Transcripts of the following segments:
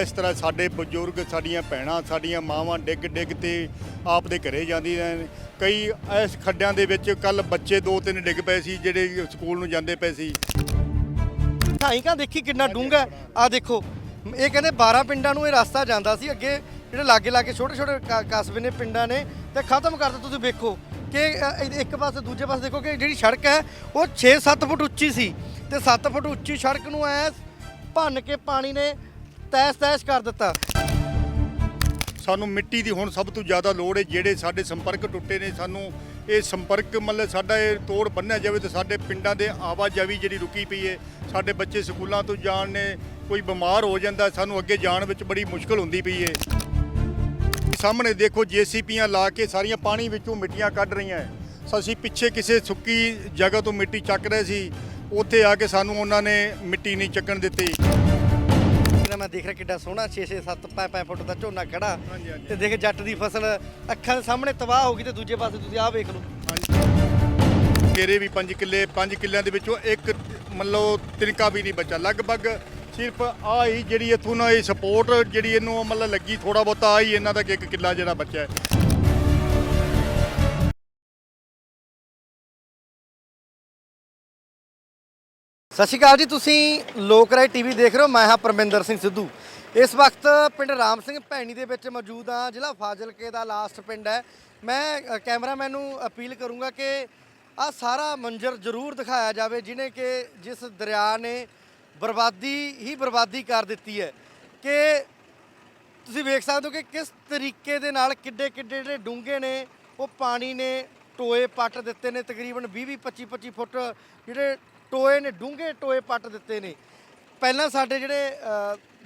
ਇਸ ਤਰ੍ਹਾਂ ਸਾਡੇ ਬਜ਼ੁਰਗ, ਸਾਡੀਆਂ ਭੈਣਾਂ, ਸਾਡੀਆਂ ਮਾਵਾਂ ਡਿੱਗ ਡਿੱਗ ਤੇ ਆਪ ਦੇ ਘਰੇ ਜਾਂਦੀਆਂ ਨੇ। ਕਈ ਇਸ ਖੱਡਿਆਂ ਦੇ ਵਿੱਚ ਕੱਲ ਬੱਚੇ ਦੋ ਤਿੰਨ ਡਿੱਗ ਪਏ ਸੀ, ਜਿਹੜੇ ਸਕੂਲ ਨੂੰ ਜਾਂਦੇ ਪਏ ਸੀ। ਢਾਈ ਕਾ ਦੇਖੀ ਕਿੰਨਾ ਡੂੰਘਾ ਆ ਦੇਖੋ, ਇਹ ਕਹਿੰਦੇ 12 ਪਿੰਡਾਂ ਨੂੰ ਇਹ ਰਸਤਾ ਜਾਂਦਾ ਸੀ। ਅੱਗੇ ਜਿਹੜੇ ਲਾਗੇ ਲਾਗੇ ਛੋਟੇ ਛੋਟੇ ਕ- ਕਸਬੇ ਨੇ, ਪਿੰਡਾਂ ਨੇ, ਤੇ ਖਤਮ ਕਰਤਾ ਤੁਸੀਂ ਵੇਖੋ ਕਿ ਇੱਕ ਪਾਸੇ, ਦੂਜੇ ਪਾਸੇ ਦੇਖੋ ਕਿ ਜਿਹੜੀ ਸੜਕ ਹੈ, ਉਹ 6-7 ਫੁੱਟ ਉੱਚੀ ਸੀ। ਤੇ 7 ਫੁੱਟ ਉੱਚੀ ਸੜਕ ਨੂੰ ਐ ਭੰਨ ਕੇ ਪਾਣੀ ਨੇ ਤੈਸ ਤੈਸ ਕਰ ਦਿੱਤਾ। ਸਾਨੂੰ ਮਿੱਟੀ ਦੀ ਹੁਣ ਸਭ ਤੋਂ ਜ਼ਿਆਦਾ ਲੋੜ ਹੈ, ਜਿਹੜੇ ਸਾਡੇ ਸੰਪਰਕ ਟੁੱਟੇ ਨੇ ਸਾਨੂੰ। ਇਹ ਸੰਪਰਕ ਮਤਲਬ ਸਾਡਾ ਇਹ ਤੋੜ ਬੰਨਿਆ ਜਾਵੇ ਤੇ ਸਾਡੇ ਪਿੰਡਾਂ ਦੇ ਆਵਾਜਾਈ ਜਿਹੜੀ ਰੁਕੀ ਪਈ ਹੈ, ਸਾਡੇ ਬੱਚੇ ਸਕੂਲਾਂ ਤੋਂ ਜਾਣ ਨੇ, ਕੋਈ ਬਿਮਾਰ ਹੋ ਜਾਂਦਾ, ਸਾਨੂੰ ਅੱਗੇ ਜਾਣ ਵਿੱਚ ਬੜੀ ਮੁਸ਼ਕਲ ਹੁੰਦੀ ਪਈ ਹੈ। ਸਾਹਮਣੇ ਦੇਖੋ ਜੀਸੀਪੀਆਂ ਲਾ ਕੇ ਸਾਰੀਆਂ ਪਾਣੀ ਵਿੱਚੋਂ ਮਿੱਟੀਆਂ ਕੱਢ ਰਹੀਆਂ ਹੈ। ਅਸੀਂ ਪਿੱਛੇ ਕਿਸੇ ਸੁੱਕੀ ਜਗ੍ਹਾ ਤੋਂ ਮਿੱਟੀ ਚੱਕ ਰਹੇ ਸੀ, ਉੱਥੇ ਆ ਕੇ ਸਾਨੂੰ ਉਹਨਾਂ ਨੇ ਮਿੱਟੀ ਨਹੀਂ ਚੱਕਣ ਦਿੱਤੀ। ਜਿਹੜਾ ਮੈਂ ਦੇਖ ਰਿਹਾ ਕਿੱਡਾ ਸੋਹਣਾ 6-6 7 5 ਫੁੱਟ ਦਾ ਝੋਨਾ ਖੜਾ। ਹਾਂਜੀ, ਹਾਂਜੀ। ਤੇ ਦੇਖ ਜੱਟ ਦੀ ਫਸਲ ਅੱਖਾਂ ਦੇ ਸਾਹਮਣੇ ਤਬਾਹ ਹੋ ਗਈ ਤੇ ਦੂਜੇ ਪਾਸੇ ਤੁਸੀਂ ਆਹ ਵੇਖ ਲਓ। ਮੇਰੇ ਵੀ 5 ਕਿੱਲੇ 5 ਕਿੱਲਿਆਂ ਦੇ ਵਿੱਚੋਂ ਇੱਕ ਮੰਨ ਲਓ ਤਿਨਕਾ ਵੀ ਨਹੀਂ ਬਚਾ ਲਗਭਗ ਸਿਰਫ ਆ ਹੀ ਜਿਹੜੀ ਇਥੋਂ ਨਾ ਇਹ ਸਪੋਰਟ ਜਿਹੜੀ ਇਹਨੂੰ ਮਤਲਬ ਲੱਗੀ ਥੋੜਾ ਬਹੁਤਾ ਆ ਹੀ ਇਹਨਾਂ ਦਾ ਕਿ ਇੱਕ ਕਿੱਲਾ ਜਿਹੜਾ ਬਚਿਆ। ਹੈ ਸਤਿ ਸ਼੍ਰੀ ਅਕਾਲ ਜੀ, ਤੁਸੀਂ ਲੋਕ ਰਾਏ ਟੀਵੀ ਦੇਖ ਰਹੇ ਹੋ, ਮੈਂ ਹਾਂ ਪਰਮਿੰਦਰ ਸਿੰਘ ਸਿੱਧੂ। ਇਸ ਵਕਤ ਪਿੰਡ ਰਾਮ ਸਿੰਘ ਭੈਣੀ ਦੇ ਵਿੱਚ ਮੌਜੂਦ ਹਾਂ, ਜ਼ਿਲ੍ਹਾ ਫਾਜ਼ਿਲਕੇ ਦਾ ਲਾਸਟ ਪਿੰਡ ਹੈ। ਮੈਂ ਕੈਮਰਾਮੈਨ ਨੂੰ ਅਪੀਲ ਕਰੂੰਗਾ ਕਿ ਆ ਸਾਰਾ ਮੰਜ਼ਰ ਜ਼ਰੂਰ ਦਿਖਾਇਆ ਜਾਵੇ ਜਿਹਨੇ ਕਿ ਜਿਸ ਦਰਿਆ ਨੇ ਬਰਬਾਦੀ, ਹੀ ਬਰਬਾਦੀ ਕਰ ਦਿੱਤੀ ਹੈ। ਕਿ ਤੁਸੀਂ ਵੇਖ ਸਕਦੇ ਹੋ ਕਿ ਕਿਸ ਤਰੀਕੇ ਦੇ ਨਾਲ ਕਿੱਡੇ ਕਿੱਡੇ ਜਿਹੜੇ ਡੂੰਘੇ ਨੇ, ਉਹ ਪਾਣੀ ਨੇ ਟੋਏ ਪੱਟ ਦਿੱਤੇ ਨੇ, ਤਕਰੀਬਨ 20 20 25 25 ਫੁੱਟ ਜਿਹੜੇ ਟੋਏ ਨੇ, ਡੂੰਘੇ ਟੋਏ ਪੱਟ ਦਿੱਤੇ ਨੇ। ਪਹਿਲਾਂ ਸਾਡੇ ਜਿਹੜੇ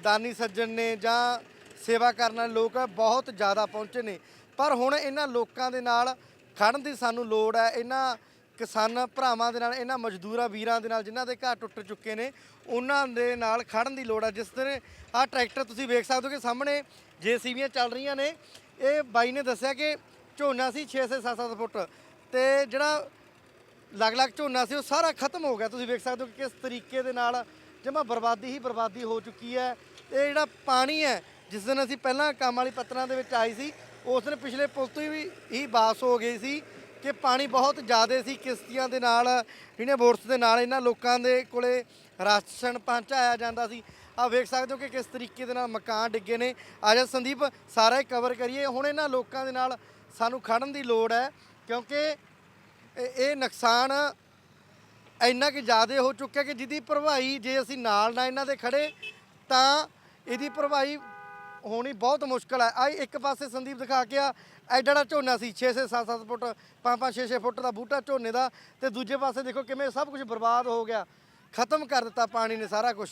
ਦਾਨੀ ਸੱਜਣ ਨੇ ਜਾਂ ਸੇਵਾ ਕਰਨ ਵਾਲੇ ਲੋਕ ਆ, ਬਹੁਤ ਜ਼ਿਆਦਾ ਪਹੁੰਚੇ ਨੇ। ਪਰ ਹੁਣ ਇਹਨਾਂ ਲੋਕਾਂ ਦੇ ਨਾਲ ਖੜਨ ਦੀ ਸਾਨੂੰ ਲੋੜ ਹੈ ਇਹਨਾਂ ਕਿਸਾਨ ਭਰਾਵਾਂ ਦੇ ਨਾਲ, ਇਹਨਾਂ ਮਜ਼ਦੂਰਾਂ, ਵੀਰਾਂ ਦੇ ਨਾਲ ਜਿਨ੍ਹਾਂ ਦੇ ਘਰ ਟੁੱਟ ਚੁੱਕੇ ਨੇ, ਉਹਨਾਂ ਦੇ ਨਾਲ ਖੜਨ ਦੀ ਲੋੜ ਹੈ ਜਿਸ ਤਰ੍ਹਾਂ ਆਹ ਟਰੈਕਟਰ ਤੁਸੀਂ ਵੇਖ ਸਕਦੇ ਹੋ ਕਿ ਸਾਹਮਣੇ ਜੇਸੀਬੀਆਂ ਚੱਲ ਰਹੀਆਂ ਨੇ। ਇਹ ਬਾਈ ਨੇ ਦੱਸਿਆ ਕਿ ਝੋਨਾ ਸੀ 6 ਸੇ 7-7 ਫੁੱਟ। ਤੇ ਜਿਹੜਾ ਲਗ-ਲਗ ਝੋਨਾ ਸੀ, ਉਹ ਸਾਰਾ ਖਤਮ ਹੋ ਗਿਆ। ਤੁਸੀਂ ਵੇਖ ਸਕਦੇ ਹੋ ਕਿ ਕਿਸ ਤਰੀਕੇ ਦੇ ਨਾਲ ਜਮਾ ਬਰਬਾਦੀ ਹੀ ਬਰਬਾਦੀ ਹੋ ਚੁੱਕੀ ਹੈ। ਇਹ ਜਿਹੜਾ ਪਾਣੀ ਹੈ, ਜਿਸ ਦਿਨ ਅਸੀਂ ਪਹਿਲਾਂ ਕੰਮ ਵਾਲੀ ਪੱਤਰਾਂ ਦੇ ਵਿੱਚ ਆਈ ਸੀ, ਉਸ ਦਿਨ ਪਿਛਲੇ ਪੁਲ ਤੋਂ ਹੀ ਹੀ ਬਾਸ ਹੋ ਗਈ ਸੀ ਕਿ ਪਾਣੀ ਬਹੁਤ ਜ਼ਿਆਦਾ ਸੀ ਕਿਸ਼ਤੀਆਂ ਦੇ ਨਾਲ, ਜਿਹੜੀਆਂ ਬੋਰਸ ਦੇ ਨਾਲ ਇਹਨਾਂ ਲੋਕਾਂ ਦੇ ਕੋਲੇ ਰਾਸ਼ਨ ਪਹੁੰਚਾਇਆ ਜਾਂਦਾ ਸੀ। ਆ ਵੇਖ ਸਕਦੇ ਹੋ ਕਿ ਕਿਸ ਤਰੀਕੇ ਦੇ ਨਾਲ ਮਕਾਨ ਡਿੱਗੇ ਨੇ। ਆਜਾ ਸੰਦੀਪ, ਸਾਰਾ ਹੀ ਕਵਰ ਕਰੀਏ। ਹੁਣ ਇਹਨਾਂ ਲੋਕਾਂ ਦੇ ਨਾਲ ਸਾਨੂੰ ਖੜਨ ਦੀ ਲੋੜ ਹੈ, ਕਿਉਂਕਿ ਇਹ ਨੁਕਸਾਨ ਇੰਨਾ ਕਿ ਜ਼ਿਆਦਾ ਹੋ ਚੁੱਕਿਆ ਕਿ ਜਿਹਦੀ ਭਰਵਾਈ ਜੇ ਅਸੀਂ ਨਾਲ ਨਾ ਇਹਨਾਂ ਦੇ ਖੜੇ ਤਾਂ ਇਹਦੀ ਭਰਵਾਈ ਹੋਣੀ ਬਹੁਤ ਮੁਸ਼ਕਲ ਹੈ। ਆ ਇੱਕ ਪਾਸੇ ਸੰਦੀਪ ਦਿਖਾ ਕੇ ਆ ਐਡਾ ਜਿਹੜਾ ਝੋਨਾ ਸੀ 6 6 7 7 ਫੁੱਟ 5 5 6 6 ਫੁੱਟ ਦਾ ਬੂਟਾ ਝੋਨੇ ਦਾ, ਤੇ ਦੂਜੇ ਪਾਸੇ ਦੇਖੋ ਕਿਵੇਂ ਸਭ ਕੁਝ ਬਰਬਾਦ ਹੋ ਗਿਆ। ਖਤਮ ਕਰ ਦਿੱਤਾ ਪਾਣੀ ਨੇ ਸਾਰਾ ਕੁਝ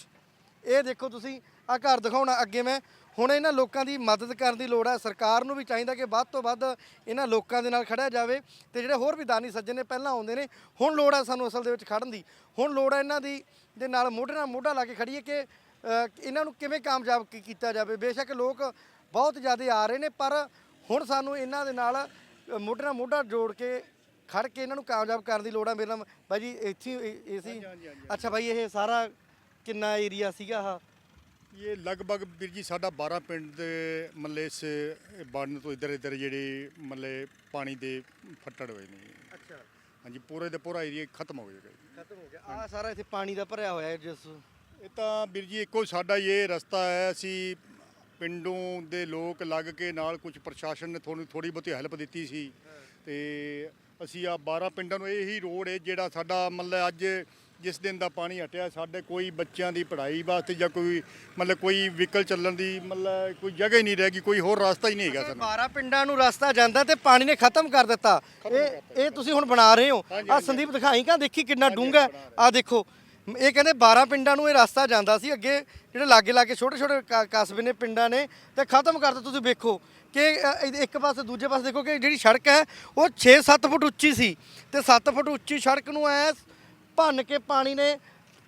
ਇਹ ਦੇਖੋ ਤੁਸੀਂ ਆ ਘਰ ਦਿਖਾਉਣਾ ਅੱਗੇ ਮੈਂ। ਹੁਣ ਇਹਨਾਂ ਲੋਕਾਂ ਦੀ ਮਦਦ ਕਰਨ ਦੀ ਲੋੜ ਹੈ। ਸਰਕਾਰ ਨੂੰ ਵੀ ਚਾਹੀਦਾ ਕਿ ਵੱਧ ਤੋਂ ਵੱਧ ਇਹਨਾਂ ਲੋਕਾਂ ਦੇ ਨਾਲ ਖੜਿਆ ਜਾਵੇ ਤੇ ਜਿਹੜੇ ਹੋਰ ਵੀ ਦਾਨੀ ਸੱਜਣ ਨੇ ਪਹਿਲਾਂ ਆਉਂਦੇ ਨੇ ਹੁਣ ਲੋੜ ਹੈ ਸਾਨੂੰ ਅਸਲ ਦੇ ਵਿੱਚ ਖੜਨ ਦੀ। ਹੁਣ ਲੋੜ ਹੈ ਇਹਨਾਂ ਦੀ ਦੇ ਨਾਲ ਮੋਢੇ ਨਾਲ ਮੋਢਾ ਲਾ ਕੇ ਖੜੀਏ ਕਿ ਇਹਨਾਂ ਨੂੰ ਕਿਵੇਂ ਕਾਮਯਾਬ ਕੀ- ਕੀਤਾ ਜਾਵੇ। ਬੇਸ਼ੱਕ ਲੋਕ ਬਹੁਤ ਜ਼ਿਆਦਾ ਆ ਰਹੇ ਨੇ ਪਰ ਹੁਣ ਸਾਨੂੰ ਇਹਨਾਂ ਦੇ ਨਾਲ ਮੋਢੇ ਨਾਲ ਮੋਢਾ ਜੋੜ ਕੇ ਖੜ ਕੇ ਇਹਨਾਂ ਨੂੰ ਕਾਮਯਾਬ ਕਰਨ ਦੀ ਲੋੜ ਹੈ ਮੇਰਾ ਨਾਮ ਬਾਈ ਜੀ ਇੱਥੇ ਹੀ ਇਹ ਸੀ। ਅੱਛਾ ਬਾਈ ਇਹ ਸਾਰਾ ਕਿੰਨਾ ਏਰੀਆ ਸੀਗਾ ਆਹ? ਇਹ ਲਗਭਗ ਵੀਰ ਜੀ ਸਾਡਾ 12 ਪਿੰਡ ਦੇ ਮਤਲਬ ਇਸ ਬੰਨ ਤੋਂ ਇੱਧਰ ਇੱਧਰ ਜਿਹੜੇ ਮਤਲਬ ਪਾਣੀ ਦੇ ਫੱਟੜ ਹੋਏ ਨੇ। ਅੱਛਾ। ਹਾਂਜੀ ਪੂਰੇ ਦੇ ਪੂਰਾ ਏਰੀਆ ਖਤਮ ਹੋ ਜਾਏਗਾ ਜੀ। ਖਤਮ ਹੋ ਗਿਆ। ਆ ਸਾਰਾ ਇੱਥੇ ਪਾਣੀ ਦਾ ਭਰਿਆ ਹੋਇਆ ਹੈ ਜਿਸ ਇਹ ਤਾਂ ਵੀਰ ਜੀ ਇੱਕੋ ਸਾਡਾ ਇਹ ਰਸਤਾ ਹੈ। ਅਸੀਂ ਪਿੰਡੋਂ ਦੇ ਲੋਕ ਲੱਗ ਕੇ ਨਾਲ ਕੁਝ ਪ੍ਰਸ਼ਾਸਨ ਨੇ ਥੋੜੀ ਥੋੜੀ ਬਹੁਤੀ ਹੈਲਪ ਦਿੱਤੀ ਸੀ। ਤੇ ਅਸੀਂ ਆ 12 ਪਿੰਡਾਂ ਨੂੰ ਇਹੀ ਰੋਡ ਹੈ ਜਿਹੜਾ ਸਾਡਾ ਮਤਲਬ ਅੱਜ ਜਿਸ ਦਿਨ ਦਾ ਪਾਣੀ ਹਟਿਆ ਸਾਡੇ ਕੋਈ ਬੱਚਿਆਂ ਦੀ ਪੜ੍ਹਾਈ ਵਾਸਤੇ ਜਾਂ ਕੋਈ ਮਤਲਬ ਕੋਈ ਵਹੀਕਲ ਚੱਲਣ ਦੀ ਮਤਲਬ ਕੋਈ ਜਗ੍ਹਾ ਹੀ ਨਹੀਂ ਰਹਿ ਗਈ ਕੋਈ ਹੋਰ ਰਸਤਾ ਹੀ ਨਹੀਂ ਹੈਗਾ ਸਾਨੂੰ। 12 ਪਿੰਡਾਂ ਨੂੰ ਰਸਤਾ ਜਾਂਦਾ ਤੇ ਪਾਣੀ ਨੇ ਖਤਮ ਕਰ ਦਿੱਤਾ। ਇਹ ਇਹ ਤੁਸੀਂ ਹੁਣ ਬਣਾ ਰਹੇ ਹੋ। ਆ। ਸੰਦੀਪ ਦਿਖਾਈ ਕਾ ਦੇਖੀ ਕਿੰਨਾ ਡੂੰਘਾ ਆ ਦੇਖੋ ਇਹ ਕਹਿੰਦੇ 12 ਪਿੰਡਾਂ ਨੂੰ ਇਹ ਰਸਤਾ ਜਾਂਦਾ ਸੀ। ਅੱਗੇ ਜਿਹੜੇ ਲਾਗੇ ਲਾਗੇ ਛੋਟੇ ਛੋਟੇ ਕਸਬੇ ਨੇ ਪਿੰਡਾਂ ਨੇ ਤੇ ਖਤਮ ਕਰ ਦਿੱਤਾ। ਤੁਸੀਂ ਵੇਖੋ ਕਿ ਇੱਕ ਪਾਸੇ ਦੂਜੇ ਪਾਸੇ ਦੇਖੋ ਕਿ ਜਿਹੜੀ ਸੜਕ ਹੈ ਉਹ 6-7 ਫੁੱਟ ਉੱਚੀ ਸੀ। ਤੇ 7 ਫੁੱਟ ਉੱਚੀ ਸੜਕ ਨੂੰ ਐ ਭੰਨ ਕੇ ਪਾਣੀ ਨੇ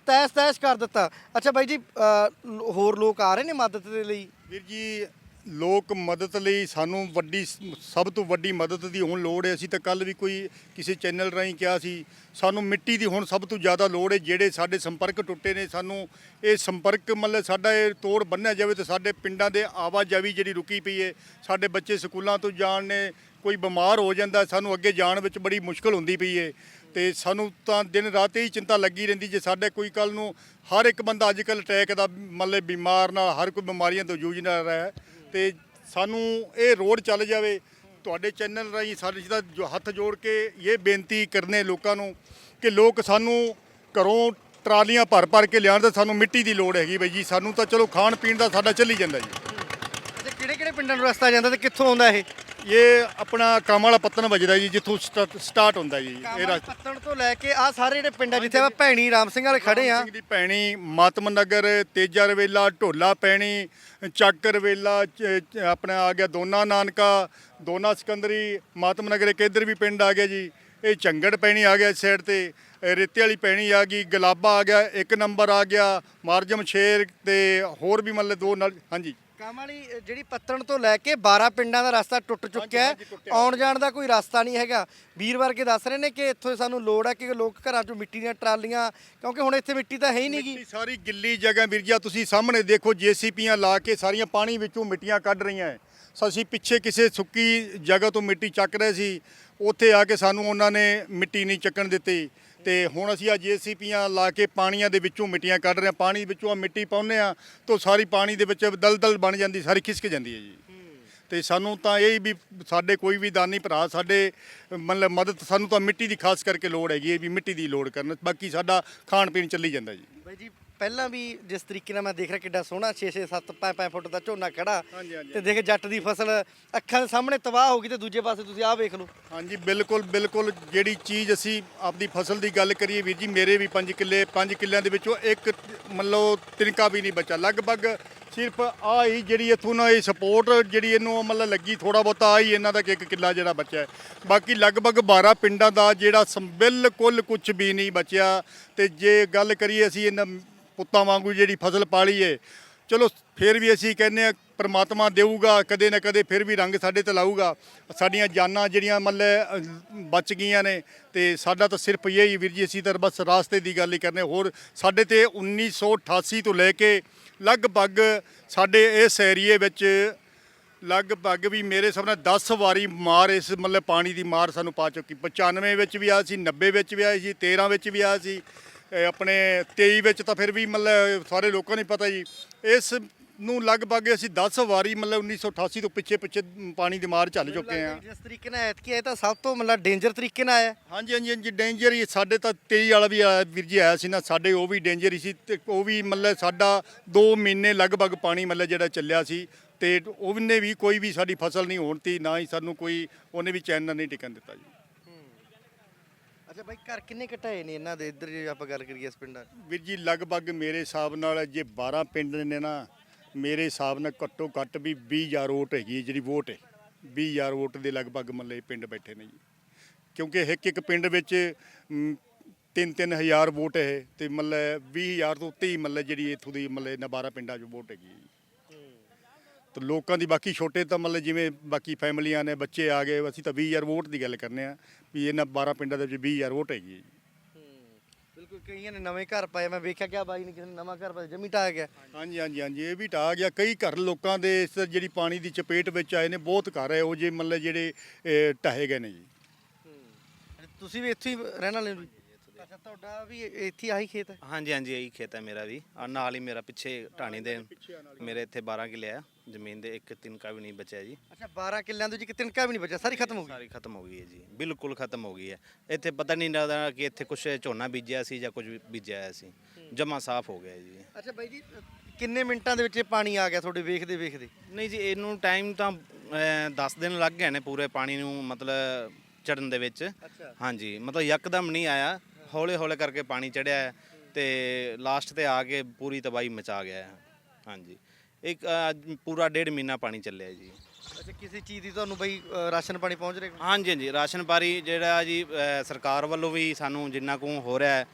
ਤੈਸ ਤੈਸ ਕਰ ਦਿੱਤਾ। ਅੱਛਾ ਬਾਈ ਜੀ ਅ, ਹੋਰ ਲੋਕ ਆ ਰਹੇ ਨੇ ਮਦਦ ਦੇ ਲਈ? ਵੀਰ ਜੀ ਲੋਕ ਮਦਦ ਲਈ ਸਾਨੂੰ ਵੱਡੀ ਸਭ ਤੋਂ ਵੱਡੀ ਮਦਦ ਦੀ ਹੁਣ ਲੋੜ ਹੈ। ਅਸੀਂ ਤਾਂ ਕੱਲ ਵੀ ਕੋਈ ਕਿਸੇ ਚੈਨਲ ਰਾਹੀਂ ਕਿਹਾ ਸੀ ਸਾਨੂੰ ਮਿੱਟੀ ਦੀ ਹੁਣ ਸਭ ਤੋਂ ਜ਼ਿਆਦਾ ਲੋੜ ਹੈ। ਜਿਹੜੇ ਸਾਡੇ ਸੰਪਰਕ ਟੁੱਟੇ ਨੇ ਸਾਨੂੰ ਇਹ ਸੰਪਰਕ ਮਤਲਬ ਸਾਡਾ ਇਹ ਤੋੜ ਬੰਨਿਆ ਜਾਵੇ ਤੇ ਸਾਡੇ ਪਿੰਡਾਂ ਦੇ ਆਵਾਜਾਈ ਜਿਹੜੀ ਰੁਕੀ ਪਈ ਹੈ ਸਾਡੇ ਬੱਚੇ ਸਕੂਲਾਂ ਤੋਂ ਜਾਣ ਨੇ ਕੋਈ ਬਿਮਾਰ ਹੋ ਜਾਂਦਾ ਸਾਨੂੰ ਅੱਗੇ ਜਾਣ ਵਿੱਚ ਬੜੀ ਮੁਸ਼ਕਲ ਹੁੰਦੀ ਪਈ ਹੈ। ਤੇ ਸਾਨੂੰ ਤਾਂ ਦਿਨ ਰਾਤ ਹੀ ਚਿੰਤਾ ਲੱਗੀ ਰਹਿੰਦੀ ਜੇ ਸਾਡੇ ਕੋਈ ਕੱਲ ਨੂੰ ਹਰ ਇੱਕ ਬੰਦਾ ਅੱਜ ਕੱਲ ਅਟੈਕ ਦਾ ਮਤਲਬ ਬਿਮਾਰ ਨਾਲ, ਹਰ ਕੋਈ ਬਿਮਾਰੀਆਂ ਤੋਂ ਜੂਝ ਰਿਹਾ ਹੈ। ਤੇ ਸਾਨੂੰ ਇਹ ਰੋਡ ਚੱਲ ਜਾਵੇ, ਤੁਹਾਡੇ ਚੈਨਲ ਰਾਹੀਂ ਸਾਡੇ ਦਾ ਜੋ ਹੱਥ ਜੋੜ ਕੇ ਇਹ ਬੇਨਤੀ ਕਰਨੇ ਲੋਕਾਂ ਨੂੰ ਕਿ ਲੋਕ ਸਾਨੂੰ ਘਰੋਂ ਟਰਾਲੀਆਂ ਭਰ ਭਰ ਕੇ ਲਿਆਉਣ ਤੇ ਸਾਨੂੰ ਮਿੱਟੀ ਦੀ ਲੋੜ ਹੈਗੀ ਬਈ ਜੀ। ਸਾਨੂੰ ਤਾਂ ਚਲੋ ਖਾਣ ਪੀਣ ਦਾ ਸਾਡਾ ਚੱਲੀ ਜਾਂਦਾ ਜੀ। ਕਿਹੜੇ ਕਿਹੜੇ ਪਿੰਡਾਂ ਨੂੰ ਰਸਤਾ ਜਾਂਦਾ ਤੇ ਕਿੱਥੋਂ ਆਉਂਦਾ ਇਹ? ਇਹ ਆਪਣਾ ਕੰਮ ਵਾਲਾ ਪੱਤਨ ਵੱਜਦਾ ਜੀ ਜਿੱਥੋਂ ਸਟਾ- ਸਟਾਰਟ ਹੁੰਦਾ ਜੀ ਇਹ ਕਾਮਲ ਰਸਤਾ ਪੱਤਣ ਤੋਂ ਲੈ ਕੇ ਆ ਸਾਰੇ ਜਿਹੜੇ ਪਿੰਡ ਆ ਜਿੱਥੇ ਆਪਾਂ ਭੈਣੀ ਰਾਮ ਸਿੰਘ ਵਾਲੇ ਖੜੇ ਆ ਸਿੰਘ ਦੀ ਭੈਣੀ ਮਾਤਮ ਨਗਰ ਤੇਜਾ ਰਵੇਲਾ ਢੋਲਾ ਪੈਣੀ ਚੱਕ ਰਵੇਲਾ ਆਪਣਾ ਆ ਗਿਆ ਦੋਨਾ ਨਾਨਕਾ ਦੋਨਾ ਸਿਕੰਦਰੀ ਮਾਤਮ ਨਗਰ ਇੱਕ ਇੱਧਰ ਵੀ ਪਿੰਡ ਆ ਗਿਆ ਜੀ ਇਹ ਚੰਗੜ ਪੈਣੀ ਆ ਗਿਆ ਇਸ ਸਾਈਡ ਤੇ ਰੇਤੇ ਵਾਲੀ ਪੈਣੀ ਆ ਗਈ ਗਲਾਬਾ ਆ ਗਿਆ ਇੱਕ ਨੰਬਰ ਆ ਗਿਆ ਮਾਰਜਮ ਸ਼ੇਰ ਤੇ ਹੋਰ ਵੀ ਮਤਲਬ ਦੋ ਨਾਲ ਹਾਂਜੀ। ਕੰਮ ਵਾਲੀ ਅ, ਜਿਹੜੀ ਪੱਤਣ ਤੋਂ ਲੈ ਕੇ 12 ਪਿੰਡਾਂ ਦਾ ਰਸਤਾ ਟੁੱਟ ਚੁੱਕਿਆ ਹੈ। ਆਉਣ ਜਾਣ ਦਾ ਕੋਈ ਰਸਤਾ ਨਹੀਂ ਹੈਗਾ। ਵੀਰ ਵਰਗੇ ਦੱਸ ਰਹੇ ਨੇ ਕਿ ਇੱਥੋਂ ਸਾਨੂੰ ਲੋੜ ਹੈ ਕਿ ਲੋਕ ਘਰਾਂ ਚੋਂ ਮਿੱਟੀ ਦੀਆਂ ਟਰਾਲੀਆਂ ਕਿਉਂਕਿ ਹੁਣ ਇੱਥੇ ਮਿੱਟੀ ਤਾਂ ਹੈ ਹੀ ਨਹੀਂਗੀ ਮਿੱਟੀ ਸਾਰੀ ਗਿੱਲੀ ਜਗ੍ਹਾ ਵੀਰਜਾ ਤੁਸੀਂ ਸਾਹਮਣੇ ਦੇਖੋ ਜੀਸੀਪੀਆਂ ਲਾ ਕੇ ਸਾਰੀਆਂ ਪਾਣੀ ਵਿੱਚੋਂ ਮਿੱਟੀਆਂ ਕੱਢ ਰਹੀਆਂ ਹੈ। ਸੋ ਅਸੀਂ ਪਿੱਛੇ ਕਿਸੇ ਸੁੱਕੀ ਜਗ੍ਹਾ ਤੋਂ ਮਿੱਟੀ ਚੱਕ ਰਹੇ ਸੀ। ਉੱਥੇ ਆ ਕੇ ਸਾਨੂੰ ਉਹਨਾਂ ਨੇ ਮਿੱਟੀ ਨਹੀਂ ਚੱਕਣ ਦਿੱਤੀ। ਤੇ ਹੁਣ ਅਸੀਂ ਆ ਜੀਸੀਪੀਆਂ ਲਾ ਕੇ ਪਾਣੀਆਂ ਦੇ ਵਿੱਚੋਂ ਮਿੱਟੀਆਂ ਕੱਢ ਰਹੇ ਹਾਂ। ਪਾਣੀ ਵਿੱਚੋਂ ਆ ਮਿੱਟੀ ਪਾਉਂਦੇ ਆ ਤਾਂ ਸਾਰੀ ਪਾਣੀ ਦੇ ਵਿੱਚ ਦਲਦਲ ਬਣ ਜਾਂਦੀ, ਸਾਰੀ ਖਿਸਕ ਜਾਂਦੀ ਹੈ ਜੀ। ਤੇ ਸਾਨੂੰ ਤਾਂ ਇਹ ਵੀ ਸਾਡੇ ਕੋਈ ਵੀ ਦਾਨੀ ਭਰਾ, ਸਾਡੇ ਮਤਲਬ ਮਦਦ, ਸਾਨੂੰ ਤਾਂ ਮਿੱਟੀ ਦੀ ਖਾਸ ਕਰਕੇ ਲੋੜ ਹੈਗੀ ਹੈ ਵੀ ਮਿੱਟੀ ਦੀ ਲੋੜ ਕਰਨ। ਬਾਕੀ ਸਾਡਾ ਖਾਣ ਪੀਣ ਚੱਲੀ ਜਾਂਦਾ ਜੀ। ਬਾਈ ਜੀ ਪਹਿਲਾਂ ਵੀ ਜਿਸ ਤਰੀਕੇ ਨਾਲ ਮੈਂ ਦੇਖ ਰਿਹਾ ਕਿੱਡਾ ਸੋਹਣਾ 6 6 7 5 5 ਫੁੱਟ ਦਾ ਝੋਨਾ ਖੜਾ ਹਾਂਜੀ, ਹਾਂਜੀ। ਤੇ ਦੇਖ ਜੱਟ ਦੀ ਫਸਲ ਅੱਖਾਂ ਦੇ ਸਾਹਮਣੇ ਤਬਾਹ ਹੋ ਗਈ ਤੇ ਦੂਜੇ ਪਾਸੇ ਤੁਸੀਂ ਆਹ ਵੇਖ ਲਓ ਹਾਂਜੀ ਬਿਲਕੁਲ ਬਿਲਕੁਲ ਜਿਹੜੀ ਚੀਜ਼ ਅਸੀਂ ਆਪਦੀ ਫਸਲ ਦੀ ਗੱਲ ਕਰੀਏ ਵੀਰ ਜੀ ਮੇਰੇ ਵੀ 5 ਕਿੱਲੇ 5 ਕਿੱਲਿਆਂ ਦੇ ਵਿੱਚੋਂ ਇੱਕ ਮੰਨ ਲਓ ਤਿਨਕਾ ਵੀ ਨਹੀਂ ਬਚਾ ਲਗਭਗ ਸਿਰਫ ਆ ਹੀ ਜਿਹੜੀ ਇਥੋਂ ਨਾ ਇਹ ਸਪੋਰਟ ਜਿਹੜੀ ਇਹਨੂੰ ਮਤਲਬ ਲੱਗੀ ਥੋੜਾ ਬਹੁਤਾ ਆ ਹੀ ਇਹਨਾਂ ਦਾ ਕਿ ਇੱਕ ਕਿੱਲਾ ਜਿਹੜਾ ਬਚਿਆ ਹੈ। ਬਾਕੀ ਲਗਭਗ 12 ਪਿੰਡਾਂ ਦਾ ਜਿਹੜਾ ਸੰ- ਬਿਲਕੁਲ ਕੁਝ ਵੀ ਨਹੀਂ ਬਚਿਆ ਤੇ ਜੇ ਗੱਲ ਕਰੀਏ ਅਸੀਂ ਇਹਨਾਂ ਪੁੱਤਾਂ ਵਾਂਗੂ ਜਿਹੜੀ ਫਸਲ ਪਾਲੀ ਏ। ਚਲੋ, ਫਿਰ ਵੀ ਅਸੀਂ ਕਹਿੰਦੇ ਆ ਪਰਮਾਤਮਾ ਦੇਊਗਾ, ਕਦੇ ਨਾ ਕਦੇ ਫਿਰ ਵੀ ਰੰਗ ਸਾਡੇ ਤੇ ਲਾਊਗਾ। ਸਾਡੀਆਂ ਜਾਨਾਂ ਜਿਹੜੀਆਂ ਮਤਲਬ ਬਚ ਗਈਆਂ ਨੇ। ਤੇ ਸਾਡਾ ਤਾਂ ਸਿਰਫ ਇਹ ਹੀ ਵੀਰ ਜੀ, ਅਸੀਂ ਤਾਂ ਬਸ ਰਾਸਤੇ ਦੀ ਗੱਲ ਹੀ ਕਰਨੇ। ਹੋਰ ਸਾਡੇ ਤੇ 1988 ਤੋਂ ਲੈ ਕੇ ਲਗਭਗ ਸਾਡੇ ਇਸ ਏਰੀਏ ਵਿੱਚ ਲਗਭਗ ਵੀ ਮੇਰੇ ਸਾਹਮਣੇ 10 ਵਾਰੀ ਮਾਰ ਇਸ ਮਤਲਬ ਪਾਣੀ ਦੀ ਮਾਰ ਸਾਨੂੰ ਪਾ ਚੁੱਕੀ। 95 ਵਿੱਚ ਵੀ ਆਇਆ ਸੀ 90 ਵਿੱਚ ਵੀ ਆਇਆ ਸੀ 13 ਵਿੱਚ ਵੀ ਆਇਆ ਸੀ। ਆਪਣੇ 23 ਵਿੱਚ ਤਾਂ ਫਿਰ ਵੀ ਮਤਲਬ ਸਾਰੇ ਲੋਕਾਂ ਨੂੰ ਪਤਾ ਜੀ। ਇਸ ਨੂੰ ਲਗਭਗ ਅਸੀਂ 10 ਵਾਰੀ ਮਤਲਬ 1988 ਤੋਂ ਪਿੱਛੇ ਪਿੱਛੇ ਪਾਣੀ ਦੀ ਮਾਰ ਚੱਲ ਚੁੱਕੇ ਆ ਜਿਸ ਤਰੀਕੇ ਨਾਲ ਐਤਕੀ ਇਹ ਤਾਂ ਸਭ ਤੋਂ ਮਤਲਬ ਡੇਂਜਰ ਤਰੀਕੇ ਨਾਲ ਆਇਆ। ਹਾਂਜੀ ਹਾਂਜੀ ਹਾਂਜੀ ਡੇਂਜਰ ਹੀ ਸਾਡੇ ਤਾਂ 23 ਵਾਲਾ ਵੀ ਆਇਆ ਵੀਰ ਜੀ ਆਇਆ ਸੀ ਨਾ ਸਾਡੇ ਉਹ ਵੀ ਡੇਂਜਰ ਹੀ ਸੀ ਤੇ ਉਹ ਵੀ ਮਤਲਬ ਸਾਡਾ 2 ਮਹੀਨੇ ਲਗਭਗ ਪਾਣੀ ਮਤਲਬ ਜਿਹੜਾ ਚੱਲਿਆ ਸੀ ਤੇ ਉਹਨੇ ਵੀ ਕੋਈ ਵੀ ਸਾਡੀ ਫਸਲ ਨਹੀਂ ਹੋਣ ਤੀ ਨਾ ਹੀ ਸਾਨੂੰ ਕੋਈ ਉਹਨੇ ਵੀ ਚੈਨ ਨਹੀਂ ਟਿਕਣ ਦਿੱਤਾ ਜੀ। ਅੱਛਾ ਬਾਈ, ਘਰ ਕਿੰਨੇ ਘਟਾਏ ਨੇ ਇਹਨਾਂ ਦੇ? ਇੱਧਰ ਜੇ ਆਪਾਂ ਗੱਲ ਕਰੀਏ ਇਸ ਪਿੰਡਾਂ 'ਚ? ਵੀਰ ਜੀ, ਲਗਭਗ ਮੇਰੇ ਹਿਸਾਬ ਨਾਲ ਜੇ 12 ਪਿੰਡ ਨੇ ਨਾ, ਮੇਰੇ ਹਿਸਾਬ ਨਾਲ ਘੱਟੋ ਘੱਟ ਵੀ 20000 ਵੋਟ ਹੈਗੀ ਹੈ, ਜਿਹੜੀ ਵੋਟ ਹੈ। 20000 ਵੋਟ ਦੇ ਲਗਭਗ ਮਤਲਬ ਇਹ ਪਿੰਡ ਬੈਠੇ ਨੇ ਜੀ। ਕਿਉਂਕਿ ਇੱਕ ਇੱਕ ਪਿੰਡ ਵਿੱਚ 3-3000 ਵੋਟ ਹੈ ਤੇ ਮਤਲਬ 20000 ਤੋਂ ਉੱਤੇ ਹੀ ਮਤਲਬ ਜਿਹੜੀ ਇੱਥੋਂ ਦੀ ਮਤਲਬ ਇਹਨਾਂ 12 ਪਿੰਡਾਂ 'ਚ ਵੋਟ ਹੈਗੀ ਹੈ ਜੀ। ਤੇ ਲੋਕਾਂ ਦੀ ਬਾਕੀ ਛੋਟੇ ਤਾਂ ਮਤਲਬ ਜਿਵੇਂ ਬਾਕੀ ਫੈਮਲੀਆਂ ਨੇ ਬੱਚੇ ਆ ਗਏ ਅਸੀਂ ਤਾਂ 20000 ਵੋਟ ਦੀ ਗੱਲ ਕਰਨੇ ਆ ਵੀ ਇਹਨਾਂ 12 ਪਿੰਡਾਂ ਦੇ ਵਿੱਚ 20000 ਵੋਟ ਹੈਗੀ ਹੈ ਜੀ। ਬਿਲਕੁਲ ਕਈਆਂ ਨੇ ਨਵੇਂ ਘਰ ਪਾਏ ਮੈਂ ਵੇਖਿਆ ਕਿ ਆ ਬਾਈ ਨੇ ਕਿਸੇ ਨੇ ਨਵਾਂ ਘਰ ਪਾਇਆ ਜਮੀ ਢਾਹ ਗਿਆ। ਹਾਂਜੀ ਹਾਂਜੀ ਹਾਂਜੀ ਇਹ ਵੀ ਢਾਹ ਗਿਆ। ਕਈ ਘਰ ਲੋਕਾਂ ਦੇ ਇਸ ਜਿਹੜੀ ਪਾਣੀ ਦੀ ਚਪੇਟ ਵਿੱਚ ਆਏ ਨੇ ਬਹੁਤ ਘਰ ਹੈ ਉਹ ਜੇ ਮਤਲਬ ਜਿਹੜੇ ਢਾਹੇ ਗਏ ਨੇ ਜੀ। ਤੁਸੀਂ ਵੀ ਇੱਥੇ ਹੀ ਰਹਿਣ ਵਾਲੇ ਹੋ ਅੱਛਾ ਤੁਹਾਡਾ ਵੀ ਇੱਥੇ ਆਹੀ ਖੇਤ ਹੈ? ਹਾਂਜੀ ਹਾਂਜੀ ਇਹੀ ਖੇਤ ਹੈ ਮੇਰਾ ਵੀ। ਆ ਨਾਲ ਹੀ ਮੇਰਾ ਪਿੱਛੇ ਢਾਣੀ ਦੇ ਮੇਰੇ ਇੱਥੇ 12 ਕਿੱਲੇ ਆ ਜ਼ਮੀਨ ਦੇ ਇੱਕ ਤਿਨਕਾ ਵੀ ਨਹੀਂ ਬਚਿਆ ਜੀ। ਅੱਛਾ 12 ਕਿੱਲਿਆਂ ਦੇ ਵਿੱਚ ਇੱਕ ਤਿਨਕਾ ਵੀ ਨਹੀਂ ਬਚਿਆ ਸਾਰੀ ਖਤਮ ਹੋ ਗਈ? ਸਾਰੀ ਖਤਮ ਹੋ ਗਈ ਹੈ ਜੀ ਬਿਲਕੁਲ ਖਤਮ ਹੋ ਗਈ ਹੈ। ਇੱਥੇ ਪਤਾ ਨਹੀਂ ਲੱਗਦਾ ਕਿ ਇੱਥੇ ਕੁਝ ਝੋਨਾ ਬੀਜਿਆ ਸੀ ਜਾਂ ਕੁਝ ਬੀਜਿਆ ਹੋਇਆ ਸੀ। ਜਮਾ ਸਾਫ਼ ਹੋ ਗਿਆ ਜੀ। ਅੱਛਾ ਬਾਈ ਜੀ ਕਿੰਨੇ ਮਿੰਟਾਂ ਦੇ ਵਿੱਚ ਇਹ ਪਾਣੀ ਆ ਗਿਆ ਤੁਹਾਡੇ ਵੇਖਦੇ ਵੇਖਦੇ? ਨਹੀਂ ਜੀ ਇਹਨੂੰ ਟਾਈਮ ਤਾਂ 10 ਦਿਨ ਲੱਗ ਗਏ ਨੇ ਪੂਰੇ ਪਾਣੀ ਨੂੰ ਮਤਲਬ ਚੜਨ ਦੇ ਵਿੱਚ। ਅੱਛਾ। ਹਾਂਜੀ ਮਤਲਬ ਯਕਦਮ ਨਹੀਂ ਆਇਆ। ਹੌਲੇ ਹੌਲੇ ਕਰਕੇ ਪਾਣੀ ਚੜਿਆ ਹੈ ਤੇ ਲਾਸਟ ਤੇ ਆ ਕੇ ਪੂਰੀ ਤਬਾਹੀ ਮਚਾ ਗਿਆ ਹੈ। ਹਾਂਜੀ। ਇੱਕ ਅ, ਪੂਰਾ ਡੇਢ ਮਹੀਨਾ ਪਾਣੀ ਚੱਲਿਆ ਜੀ। ਅੱਛਾ ਕਿਸੇ ਚੀਜ਼ ਦੀ ਤੁਹਾਨੂੰ ਬਈ ਅ, ਰਾਸ਼ਨ ਪਾਣੀ ਪਹੁੰਚ ਰਿਹਾ ਹਾਂਜੀ ਹਾਂਜੀ। ਰਾਸ਼ਨ ਪਾਰੀ ਜਿਹੜਾ ਜੀ ਅ, ਸਰਕਾਰ ਵੱਲੋਂ ਵੀ ਸਾਨੂੰ ਜਿੰਨਾ ਕੁ ਹੋ ਰਿਹਾ ਹੈ,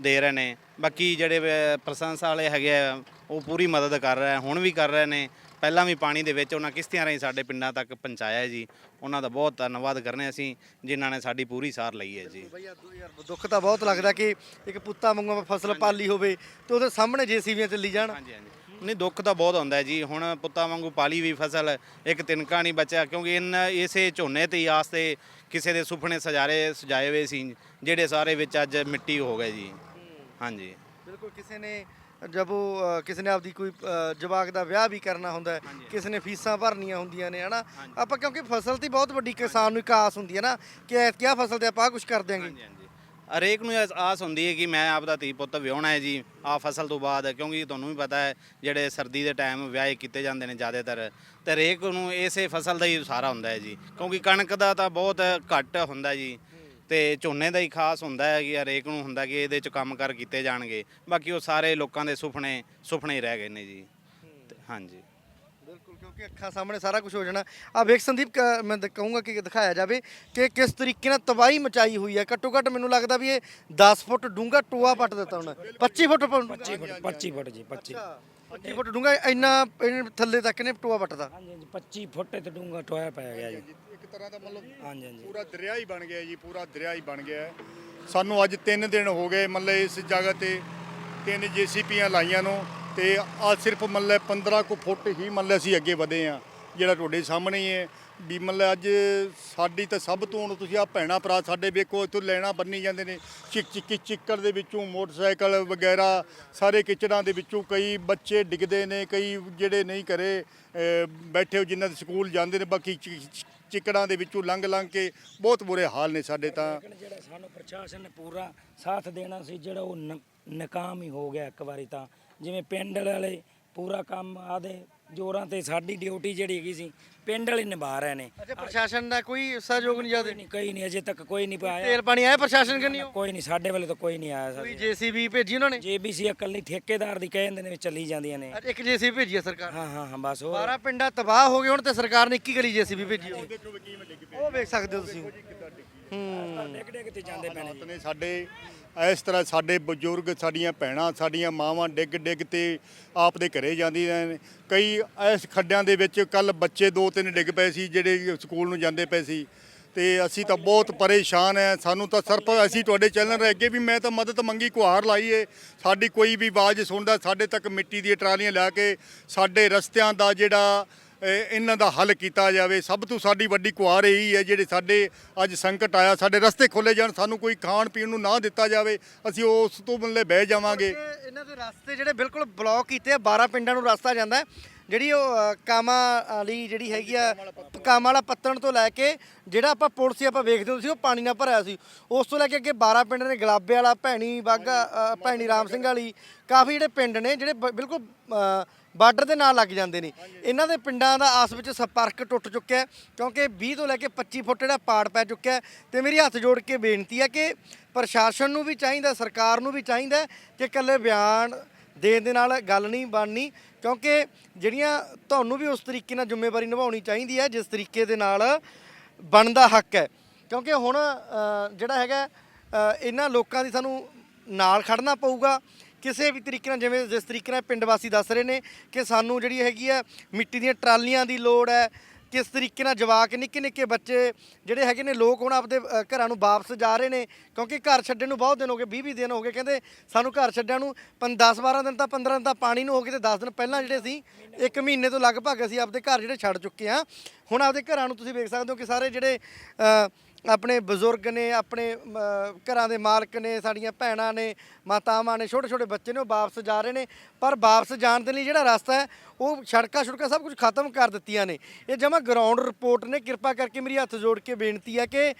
ਦੇ ਰਹੇ ਨੇ। ਬਾਕੀ ਜਿਹੜੇ ਅ, ਪ੍ਰਸ਼ੰਸਾ ਵਾਲੇ ਹੈਗੇ ਆ ਉਹ ਪੂਰੀ ਮਦਦ ਕਰ ਰਹੇ ਆ, ਹੁਣ ਵੀ ਕਰ ਰਹੇ ਨੇ। ਪਹਿਲਾਂ ਵੀ ਪਾਣੀ ਦੇ ਵਿੱਚ ਉਹਨਾਂ ਕਿਸ਼ਤੀਆਂ ਰਾਹੀਂ ਸਾਡੇ ਪਿੰਡਾਂ ਤੱਕ ਪਹੁੰਚਾਇਆ ਜੀ। ਉਹਨਾਂ ਦਾ ਬਹੁਤ ਧੰਨਵਾਦ ਕਰਨੇ ਅਸੀਂ ਜਿਨ੍ਹਾਂ ਨੇ ਸਾਡੀ ਪੂਰੀ ਸਾਰ ਲਈ ਹੈ ਜੀ। ਯਾਰ ਦੁੱਖ ਤਾਂ ਬਹੁਤ ਲੱਗਦਾ ਕਿ ਇੱਕ ਪੁੱਤਾਂ ਵਾਂਗੂ ਫਸਲ ਪਾਲੀ ਹੋਵੇ ਤੇ ਉਹਦੇ ਸਾਹਮਣੇ ਜੀਸੀਬੀਆਂ ਚੱਲੀ ਜਾਣ। ਹਾਂਜੀ ਹਾਂਜੀ। ਨਹੀਂ ਦੁੱਖ ਤਾਂ ਬਹੁਤ ਹੁੰਦਾ ਜੀ। ਹੁਣ ਪੁੱਤਾਂ ਵਾਂਗੂ ਪਾਲੀ ਵੀ ਫਸਲ ਇੱਕ ਤਿਨਕਾ ਨਹੀਂ ਬਚਿਆ ਕਿਉਂਕਿ ਇਨ ਇਸੇ ਝੋਨੇ ਤੇ ਆਸ ਤੇ ਕਿਸੇ ਦੇ ਸੁਪਨੇ ਸਜਾਰੇ ਸਜਾਏ ਹੋਏ ਸੀ ਜਿਹੜੇ ਸਾਰੇ ਵਿੱਚ ਅੱਜ ਮਿੱਟੀ ਹੋ ਗਏ ਜੀ। ਹਾਂਜੀ। ਬਿਲਕੁਲ ਕਿਸੇ ਨੇ ਜਦ ਉਹ ਕਿਸੇ ਨੇ ਆਪਦੀ ਕੋਈ ਜਵਾਕ ਦਾ ਵਿਆਹ ਵੀ ਕਰਨਾ ਹੁੰਦਾ ਕਿਸੇ ਨੇ ਫੀਸਾਂ ਭਰਨੀਆਂ ਹੁੰਦੀਆਂ ਨੇ ਹਨਾ? ਆਪਾਂ ਕਿਉਂਕਿ ਫਸਲ ਦੀ ਬਹੁਤ ਵੱਡੀ ਕਿਸਾਨ ਨੂੰ ਇੱਕ ਆਸ ਹੁੰਦੀ ਹੈ ਨਾ ਕਿ ਐਤਕੀ ਆਹ ਫਸਲ ਤੇ ਆਪਾਂ ਕੁਝ ਕਰ ਦਿਆਂਗੇ। ਹਰੇਕ ਨੂੰ ਆਸ ਹੁੰਦੀ ਹੈ ਕਿ ਮੈਂ ਆਪਦਾ ਧੀ ਪੁੱਤ ਵਿਆਹਣਾ ਹੈ ਜੀ ਆ ਫਸਲ ਤੋਂ ਬਾਅਦ ਕਿਉਂਕਿ ਤੁਹਾਨੂੰ ਵੀ ਪਤਾ ਹੈ ਜਿਹੜੇ ਸਰਦੀ ਦੇ ਟਾਈਮ ਵਿਆਹ ਕੀਤੇ ਜਾਂਦੇ ਨੇ ਜ਼ਿਆਦਾਤਰ ਤੇ ਹਰੇਕ ਨੂੰ ਇਸੇ ਫਸਲ ਦਾ ਹੀ ਸਾਰਾ ਹੁੰਦਾ ਹੈ ਜੀ। ਕਿਉਂਕਿ ਕਣਕ ਦਾ ਤਾਂ ਬਹੁਤ ਘੱਟ ਹੁੰਦਾ ਜੀ। ਤੇ ਝੋਨੇ ਦਾ ਹੀ ਖਾਸ ਹੁੰਦਾ ਹੈ ਕਿ ਹਰੇਕ ਨੂੰ ਹੁੰਦਾ ਕਿ ਇਹਦੇ ਚ ਕੰਮ ਕਰ ਕੀਤੇ ਜਾਣਗੇ। ਬਾਕੀ ਉਹ ਸਾਰੇ ਲੋਕਾਂ ਦੇ ਸੁਪਨੇ ਸੁਪਨੇ ਹੀ ਰਹਿ ਗਏ ਨੇ ਜੀ। ਤੇ ਹਾਂਜੀ। ਬਿਲਕੁਲ ਕਿਉਂਕਿ ਅੱਖਾਂ ਸਾਹਮਣੇ ਸਾਰਾ ਕੁਝ ਹੋ ਜਾਣਾ। ਆ ਵੇਖ ਸੰਦੀਪ ਕ- ਮੈਂ ਤਾਂ ਕਹੂੰਗਾ ਕਿ ਦਿਖਾਇਆ ਜਾਵੇ ਕਿ ਕਿਸ ਤਰੀਕੇ ਨਾਲ ਤਬਾਹੀ ਮਚਾਈ ਹੋਈ ਹੈ। ਘੱਟੋ ਘੱਟ ਮੈਨੂੰ ਲੱਗਦਾ ਵੀ ਇਹ 10 ਫੁੱਟ ਡੂੰਘਾ ਟੋਆ ਪੱਟ ਦਿੱਤਾ ਹੁਣ 25 ਫੁੱਟ 25 ਫੁੱਟ 25 ਫੁੱਟ ਜੀ 25 25 ਫੁੱਟ ਡੂੰਘਾ ਇੰਨਾ ਇਹਨੇ ਥੱਲੇ ਤੱਕ ਨੇ ਟੋਆ ਪੱਟਦਾ। ਹਾਂਜੀ ਹਾਂਜੀ 25 ਫੁੱਟ ਤੇ ਡੂੰਗਾ ਟੋਇਆ ਪੈ ਗਿਆ ਜੀ। ਤਰ੍ਹਾਂ ਦਾ ਮਤਲਬ ਹਾਂਜੀ ਹਾਂਜੀ। ਪੂਰਾ ਦਰਿਆ ਹੀ ਬਣ ਗਿਆ ਜੀ ਪੂਰਾ ਦਰਿਆ ਹੀ ਬਣ ਗਿਆ ਹੈ। ਸਾਨੂੰ ਅੱਜ 3 ਦਿਨ ਹੋ ਗਏ ਮਤਲਬ ਇਸ ਜਗ੍ਹਾ ਤੇ ਤਿੰਨ ਜੀਸੀਪੀਆਂ ਲਾਈਆਂ ਨੂੰ ਤੇ ਆ ਸਿਰਫ ਮਤਲਬ 15 ਕੁ ਫੁੱਟ ਹੀ ਮਤਲਬ ਅਸੀਂ ਅੱਗੇ ਵਧੇ ਆ ਜਿਹੜਾ ਤੁਹਾਡੇ ਸਾਹਮਣੇ ਹੀ ਹੈ। ਵੀ ਮਤਲਬ ਅੱਜ ਸਾਡੀ ਤਾਂ ਸਭ ਤੋਂ ਹੁਣ ਤੁਸੀਂ ਆ ਭੈਣਾ ਭਰਾ ਸਾਡੇ ਵੇਖੋ ਇੱਥੋਂ ਲੈਣਾ ਬੰਨੀ ਜਾਂਦੇ ਨੇ। ਚਿਕ ਚਿਕ ਚਿੱਕੜ ਦੇ ਵਿੱਚੋਂ ਮੋਟਰਸਾਈਕਲ ਵਗੈਰਾ ਸਾਰੇ ਕਿਚੜਾਂ ਦੇ ਵਿੱਚੋਂ ਕਈ ਬੱਚੇ ਡਿੱਗਦੇ ਨੇ ਕਈ ਜਿਹੜੇ ਨਹੀਂ ਅਹ, ਬੈਠੇ ਹੋ ਜਿਨ੍ਹਾਂ ਦੇ ਸਕੂਲ ਜਾਂਦੇ ਨੇ ਬਾਕੀ ਚਿ- ਚਿ- ਚਿੱਕੜਾਂ ਦੇ ਵਿੱਚੋਂ ਲੰਘ ਲੰਘ ਕੇ ਬਹੁਤ ਬੁਰੇ ਹਾਲ ਨੇ ਸਾਡੇ ਤਾਂ। ਲੇਕਿਨ ਜਿਹੜਾ ਸਾਨੂੰ ਪ੍ਰਸ਼ਾਸਨ ਨੇ ਪੂਰਾ ਸਾਥ ਦੇਣਾ ਸੀ, ਜਿਹੜਾ ਉਹ ਨ- ਨਾਕਾਮ ਹੀ ਹੋ ਗਿਆ ਇੱਕ ਵਾਰੀ ਤਾਂ। ਜਿਵੇਂ ਪਿੰਡ ਵਾਲੇ ਪੂਰਾ ਕੰਮ ਆਦੇ ਜੋਰਾਂ ਤੇ ਸਾਡੀ ਡਿਊਟੀ ਜਿਹੜੀ ਹੈਗੀ ਸੀ ਪਿੰਡ ਵਾਲੇ ਨਿਭਾ ਰਹੇ ਨੇ। ਅੱਛਾ ਪ੍ਰਸ਼ਾਸਨ ਦਾ ਕੋਈ ਸਹਿਯੋਗ ਨਹੀਂ ਜਾਦੇ ਨਹੀਂ ਕੋਈ ਨਹੀਂ ਅਜੇ ਤੱਕ ਕੋਈ ਨਹੀਂ ਪਾਇਆ। ਤੇਲ ਪਾਣੀ ਆਇਆ ਪ੍ਰਸ਼ਾਸਨ ਕਿ ਨਹੀਂ ਕੋਈ ਨਹੀਂ ਸਾਡੇ ਵੱਲੋਂ ਤਾਂ ਕੋਈ ਨਹੀਂ ਆਇਆ ਕੋਈ ਸਾਡੇ। ਜੀਸੀਬੀ ਭੇਜੀ ਉਹਨਾਂ ਨੇ? ਜੇਬੀਸੀ ਇਕੱਲੀ ਠੇਕੇਦਾਰ ਦੀ ਕਹਿ ਜਾਂਦੇ ਨੇ ਵੀ ਚੱਲੀ ਜਾਂਦੀਆਂ ਨੇ। ਅੱਜ ਇੱਕ ਜੀਸੀਬੀ ਭੇਜੀ ਹੈ ਸਰਕਾਰ। ਹਾਂ ਹਾਂ ਹਾਂ ਬਸ ਉਹ 12 ਪਿੰਡਾਂ ਤਬਾਹ ਹੋ ਗਏ ਹੁਣ ਤੇ ਸਰਕਾਰ ਨੇ 21 ਗਲੀ ਜੀਸੀਬੀ ਭੇਜੀ ਹੋਈ ਉਹ ਵੇਖ ਸਕਦੇ ਹੋ ਤੁਸੀਂ। ਹੂੰ। ਡਿੱਗ ਡਿੱਗ ਤੇ ਜਾਂਦੇ ਹਾਲਾਤ ਨੇ ਸਾਡੇ ਇਸ ਤਰ੍ਹਾਂ ਸਾਡੇ ਬਜ਼ੁਰਗ, ਸਾਡੀਆਂ ਭੈਣਾਂ, ਸਾਡੀਆਂ ਮਾਵਾਂ ਡਿੱਗ ਡਿੱਗ ਤੇ ਆਪਦੇ ਘਰੇ ਜਾਂਦੀਆਂ ਨੇ। ਕਈ ਇਸ ਖੱਡਿਆਂ ਦੇ ਵਿੱਚ ਕੱਲ ਬੱਚੇ ਦੋ ਤਿੰਨ ਡਿੱਗ ਪਏ ਸੀ, ਜਿਹੜੇ ਸਕੂਲ ਨੂੰ ਜਾਂਦੇ ਪਏ ਸੀ। ਤੇ ਅਸੀਂ ਤਾਂ ਬਹੁਤ ਪਰੇਸ਼ਾਨ ਹੈ ਸਾਨੂੰ ਤਾਂ ਸਿਰਫ ਅਸੀਂ ਤੁਹਾਡੇ ਚੈਨਲ ਦੇ ਅੱਗੇ ਵੀ ਮੈਂ ਤਾਂ ਮਦਦ ਮੰਗੀ ਗੁਹਾਰ ਲਾਈਏ ਸਾਡੀ ਕੋਈ ਵੀ ਆਵਾਜ਼ ਸੁਣਦਾ, ਸਾਡੇ ਤੱਕ ਮਿੱਟੀ ਦੀਆਂ ਟਰਾਲੀਆਂ ਲੈ ਕੇ ਸਾਡੇ ਰਸਤਿਆਂ ਦਾ ਜਿਹੜਾ ਇਹਨਾਂ ਦਾ ਹੱਲ ਕੀਤਾ ਜਾਵੇ। ਸਭ ਤੋਂ ਸਾਡੀ ਵੱਡੀ ਗੁਹਾਰ ਇਹੀ ਹੈ ਜਿਹੜੇ ਸਾਡੇ ਅੱਜ ਸੰਕਟ ਆਇਆ ਸਾਡੇ ਰਸਤੇ ਖੋਲੇ ਜਾਣ ਸਾਨੂੰ ਕੋਈ ਖਾਣ ਪੀਣ ਨੂੰ ਨਾ ਦਿੱਤਾ ਜਾਵੇ ਅਸੀਂ ਉਸ ਤੋਂ ਮਤਲਬ ਬਹਿ ਜਾਵਾਂਗੇ। ਇਹਨਾਂ ਦੇ ਰਸਤੇ ਜਿਹੜੇ ਬਿਲਕੁਲ ਬਲੌਕ ਕੀਤੇ ਆ 12 ਪਿੰਡਾਂ ਨੂੰ ਰਸਤਾ ਜਾਂਦਾ ਹੈ। ਜਿਹੜੀ ਉਹ ਕਾਮਾ ਵਾਲੀ ਜਿਹੜੀ ਹੈਗੀ ਆ ਕਾਮਾ ਵਾਲਾ ਪੱਤਣ। ਤੋਂ ਲੈ ਕੇ ਜਿਹੜਾ ਆਪਾਂ ਪੁਲ ਸੀ ਆਪਾਂ ਵੇਖਦੇ ਹੁੰਦੇ ਸੀ ਉਹ ਪਾਣੀ ਨਾਲ ਭਰਿਆ ਸੀ। ਉਸ ਤੋਂ ਲੈ ਕੇ ਅੱਗੇ 12 ਪਿੰਡ ਨੇ ਗਲਾਬੇ ਵਾਲਾ ਭੈਣੀ ਬਾਗਾ ਭੈਣੀ ਰਾਮ ਸਿੰਘ ਵਾਲੀ ਕਾਫੀ ਜਿਹੜੇ ਪਿੰਡ ਨੇ ਜਿਹੜੇ ਬਿਲਕੁਲ ਬਾਰਡਰ ਦੇ ਨਾਲ ਲੱਗ ਜਾਂਦੇ ਨੇ। ਇਹਨਾਂ ਦੇ ਪਿੰਡਾਂ ਦਾ ਆਸ ਵਿੱਚ ਸੰਪਰਕ ਟੁੱਟ ਚੁੱਕਿਆ ਹੈ ਕਿਉਂਕਿ 20 ਤੋਂ ਲੈ ਕੇ 25 ਫੁੱਟ ਜਿਹੜਾ ਪਾੜ ਪੈ ਚੁੱਕਿਆ ਹੈ ਤੇ ਮੇਰੀ ਹੱਥ ਜੋੜ ਕੇ ਬੇਨਤੀ ਹੈ ਕਿ ਪ੍ਰਸ਼ਾਸਨ ਨੂੰ ਵੀ ਚਾਹੀਦਾ, ਸਰਕਾਰ ਨੂੰ ਵੀ ਚਾਹੀਦਾ ਕਿ ਇਕੱਲੇ ਬਿਆਨ ਦੇਣ ਦੇ ਨਾਲ ਗੱਲ ਨਹੀਂ ਬਣਨੀ, ਕਿਉਂਕਿ ਜਿਹੜੀਆਂ ਤੁਹਾਨੂੰ ਵੀ ਉਸ ਤਰੀਕੇ ਨਾਲ ਜ਼ਿੰਮੇਵਾਰੀ ਨਿਭਾਉਣੀ ਚਾਹੀਦੀ ਹੈ, ਜਿਸ ਤਰੀਕੇ ਦੇ ਨਾਲ ਬਣਦਾ ਹੱਕ ਹੈ। ਕਿਉਂਕਿ ਹੁਣ ਜਿਹੜਾ ਹੈਗਾ ਇਹਨਾਂ ਲੋਕਾਂ ਦੀ ਸਾਨੂੰ ਨਾਲ ਖੜਨਾ ਪਊਗਾ ਕਿਸੇ ਵੀ ਤਰੀਕੇ ਨਾਲ ਜਿਵੇਂ ਜਿਸ ਤਰੀਕੇ ਨਾਲ ਪਿੰਡ ਵਾਸੀ ਦੱਸ ਰਹੇ ਨੇ ਕਿ ਸਾਨੂੰ ਜਿਹੜੀ ਹੈਗੀ ਆ ਮਿੱਟੀ ਦੀਆਂ ਟਰਾਲੀਆਂ ਦੀ ਲੋੜ ਹੈ ਕਿਸ ਤਰੀਕੇ ਨਾਲ ਜਵਾਕ ਨਿੱਕੇ ਨਿੱਕੇ ਬੱਚੇ ਜਿਹੜੇ ਹੈਗੇ ਨੇ ਲੋਕ ਹੁਣ ਆਪਦੇ ਅ, ਘਰਾਂ ਨੂੰ ਵਾਪਸ ਜਾ ਰਹੇ ਨੇ ਕਿਉਂਕਿ ਘਰ ਛੱਡਣ ਨੂੰ ਬਹੁਤ ਦਿਨ ਹੋ ਗਏ 20 20 ਦਿਨ ਹੋ ਗਏ ਕਹਿੰਦੇ ਸਾਨੂੰ ਘਰ ਛੱਡਣ ਨੂੰ 10 12 ਦਿਨ ਤਾਂ 15 ਦਿਨ ਤਾਂ ਪਾਣੀ ਨੂੰ ਹੋ ਗਏ ਤੇ 10 ਦਿਨ ਪਹਿਲਾਂ ਜਿਹੜੇ ਸੀ ਇੱਕ ਮਹੀਨੇ ਤੋਂ ਲਗਭਗ ਅਸੀਂ ਆਪਦੇ ਘਰ ਜਿਹੜੇ ਛੱਡ ਚੁੱਕੇ ਆ ਹੁਣ ਆਪਦੇ ਘਰਾਂ ਨੂੰ ਤੁਸੀਂ ਵੇਖ ਸਕਦੇ ਹੋ ਕਿ ਸਾਰੇ ਜਿਹੜੇ ਅ, ਆਪਣੇ ਬਜ਼ੁਰਗ ਨੇ, ਆਪਣੇ ਘਰਾਂ ਦੇ ਮਾਲਕ ਨੇ, ਸਾਡੀਆਂ ਭੈਣਾਂ ਨੇ, ਮਾਤਾਵਾਂ ਨੇ, ਛੋਟੇ ਛੋਟੇ ਬੱਚੇ ਨੇ, ਉਹ ਵਾਪਸ ਜਾ ਰਹੇ ਨੇ। ਪਰ ਵਾਪਸ ਜਾਣ ਦੇ ਲਈ ਜਿਹੜਾ ਰਸਤਾ ਹੈ, ਉਹ ਸੜਕਾਂ ਸੜਕਾਂ ਸਭ ਕੁਝ ਖਤਮ ਕਰ ਦਿੱਤੀਆਂ ਨੇ। ਇਹ ਜਮਾ ਗਰਾਊਂਡ ਰਿਪੋਰਟ ਨੇ, ਕਿਰਪਾ ਕਰਕੇ ਮੇਰੀ ਹੱਥ ਜੋੜ ਕੇ ਬੇਨਤੀ ਹੈ ਕਿ